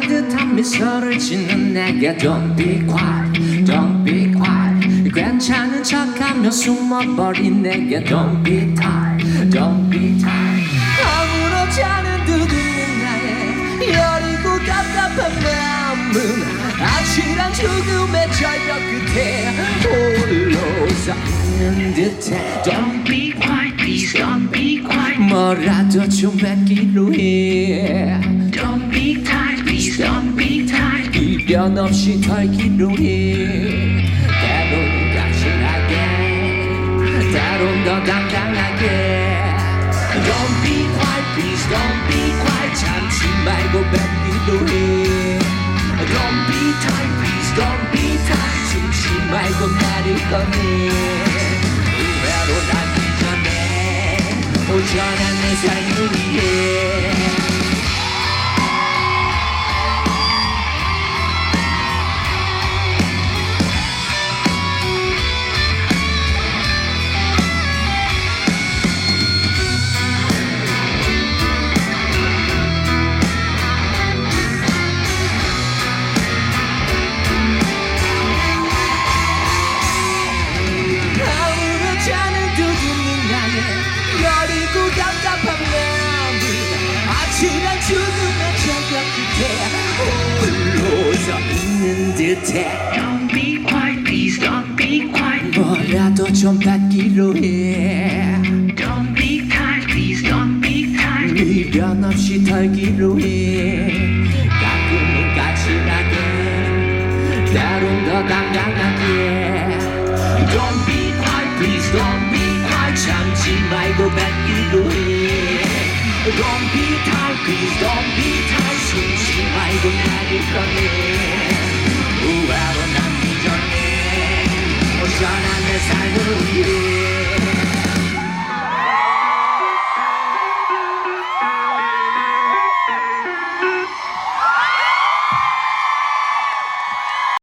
미소를 짓는 내게 Don't be quiet, don't be quiet 괜찮은 척하며 숨어버린 내게 Don't be tired, don't be tired 아무렇지 않은 두근는 나의 여리고 답답한 마음은 아찔한 죽음의 절벽 끝에 홀로 서 있는 듯해 Don't be quiet, please don't be quiet. 뭐라도 좀 뺏기로 해 tired. 미련 없이 털기로 해 때론 까칠하게 때론 더 당당하게 Don't be quiet please don't be quiet 참지 말고 뱉기로 해 Don't be tired please don't be tired 숨지 말고 말을 꺼내 후회로 남기 전에 오전한 내 삶을 위해 서 있는 듯해 Don't be quiet, please don't be quiet. 뭐라도 좀 받기로 해 Don't be tired, please don't be tired. 미련 없이 털기로 해 가끔은 까칠하게 때론 더 당당하게 Don't be quiet please don't be quiet 참지 말고 뱉기로 해 Don't be tired please don't be tired 숨지 말고 나를 꺼내 후회로 남기 전